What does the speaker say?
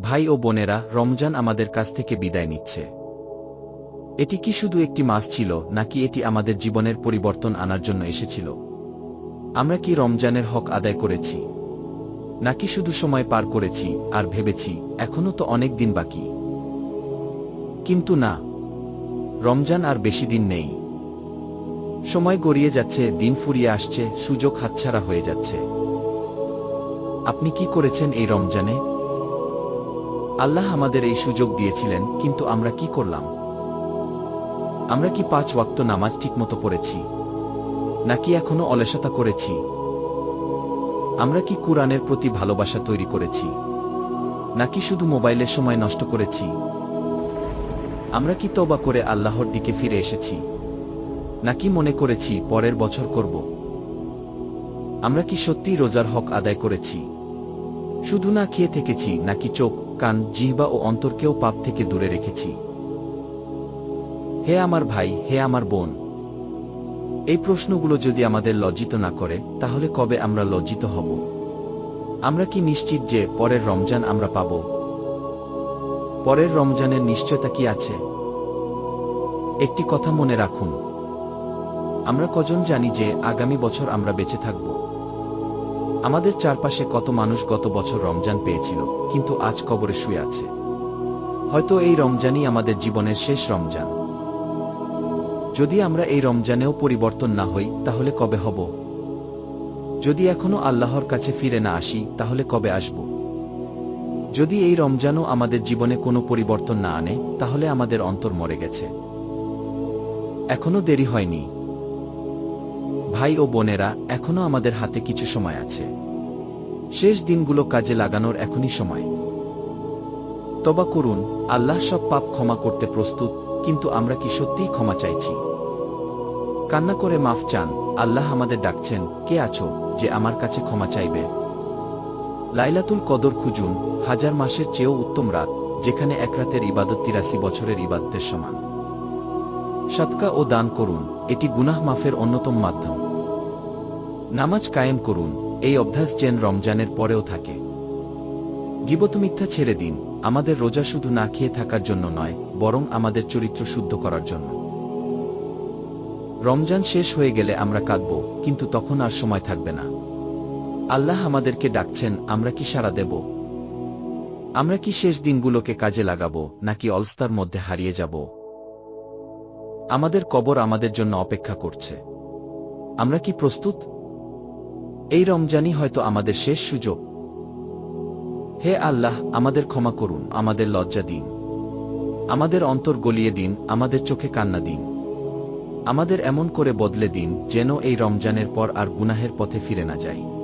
ভাই ও বোনেরা, রমজান আমাদের কাছ থেকে বিদায় নিচ্ছে। এটি কি শুধু একটি মাস ছিল, নাকি এটি আমাদের জীবনের পরিবর্তন আনার জন্য এসেছিল? আমরা কি রমজানের হক আদায় করেছি? নাকি শুধু সময় পার করেছি, আর ভেবেছি, এখনও তো অনেক দিন বাকি? কিন্তু না, রমজান আর বেশি দিন নেই। সময় গড়িয়ে যাচ্ছে, দিন ফুরিয়ে আসছে, সুযোগ হাতছাড়া হয়ে যাচ্ছে। আপনি কি করেছেন এই রমজানে? আল্লাহ আমাদের এই সুযোগ দিয়েছিলেন, কিন্তু আমরা কি করলাম? আমরা কি পাঁচ ওয়াক্ত নামাজ ঠিকমতো পড়েছি? নাকি এখনও অলসতা করেছি? আমরা কি কোরআনের প্রতি ভালোবাসা তৈরি করেছি? নাকি শুধু মোবাইলের সময় নষ্ট করেছি? আমরা কি তবা করে আল্লাহর দিকে ফিরে এসেছি? নাকি মনে করেছি পরের বছর করব? আমরা কি সত্যিই রোজার হক আদায় করেছি? শুধু না খেয়ে থেকেছি, নাকি চোখ, কান, জিহ্বা ও অন্তরকেও পাপ থেকে দূরে রেখেছি। হে আমার ভাই, হে আমার বোন, এই প্রশ্নগুলো যদি আমাদের লজ্জিত না করে, তাহলে কবে আমরা লজ্জিত হব? আমরা কি নিশ্চিত যে পরের রমজান আমরা পাব? পরের রমজানের নিশ্চয়তা কি আছে? একটি কথা মনে রাখুন। আমরা কজন জানি যে আগামী বছর আমরা বেঁচে থাকব। আমাদের চারপাশে কত মানুষ গত বছর রমজান পেয়েছিল, কিন্তু আজ কবরে শুয়ে আছে। হয়তো এই রমজানই আমাদের জীবনের শেষ রমজান। যদি আমরা এই রমজানেও পরিবর্তন না হই, তাহলে কবে হব? যদি এখনও আল্লাহর কাছে ফিরে না আসি, তাহলে কবে আসব? যদি এই রমজানও আমাদের জীবনে কোনো পরিবর্তন না আনে, তাহলে আমাদের অন্তর মরে গেছে। এখনও দেরি হয়নি। ভাই ও বোনেরা এখনও আমাদের হাতে কিছু সময় আছে। শেষ দিনগুলো কাজে লাগানোর এখনই সময়। তবা করুন, আল্লাহ সব পাপ ক্ষমা করতে প্রস্তুত, কিন্তু আমরা কি সত্যিই ক্ষমা চাইছি? কান্না করে মাফ চান, আল্লাহ আমাদের ডাকছেন, কে আছো, যে আমার কাছে ক্ষমা চাইবে? লাইলাতুল কদর খুঁজুন, হাজার মাসের চেয়েও উত্তম রাত, যেখানে এক রাতের ইবাদত তিরাশি বছরের ইবাদতের সমান। সৎকা ও দান করুন, এটি গুনাহ মাফের অন্যতম মাধ্যম। নামাজ কায়েম করুন, এই অভ্যাস যেন রমজানের পরেও থাকে। গিবত মিথ্যা ছেড়ে দিন, আমাদের রোজা শুধু না খেয়ে থাকার জন্য নয়, বরং আমাদের চরিত্র শুদ্ধ করার জন্য। রমজান শেষ হয়ে গেলে আমরা কাঁদব, কিন্তু তখন আর সময় থাকবে না। আল্লাহ আমাদেরকে ডাকছেন, আমরা কি সাড়া দেব? আমরা কি শেষ দিনগুলোকে কাজে লাগাবো, নাকি অলস্তার মধ্যে হারিয়ে যাব? আমাদের কবর আমাদের জন্য অপেক্ষা করছে। আমরা কি প্রস্তুত? এই রমজানই হয়তো আমাদের শেষ সুযোগ। হে আল্লাহ, আমাদের ক্ষমা করুন, আমাদের লজ্জা দিন। আমাদের অন্তর গলিয়ে দিন, আমাদের চোখে কান্না দিন। আমাদের এমন করে বদলে দিন, যেন এই রমজানের পর আর গুনাহের পথে ফিরে না যায়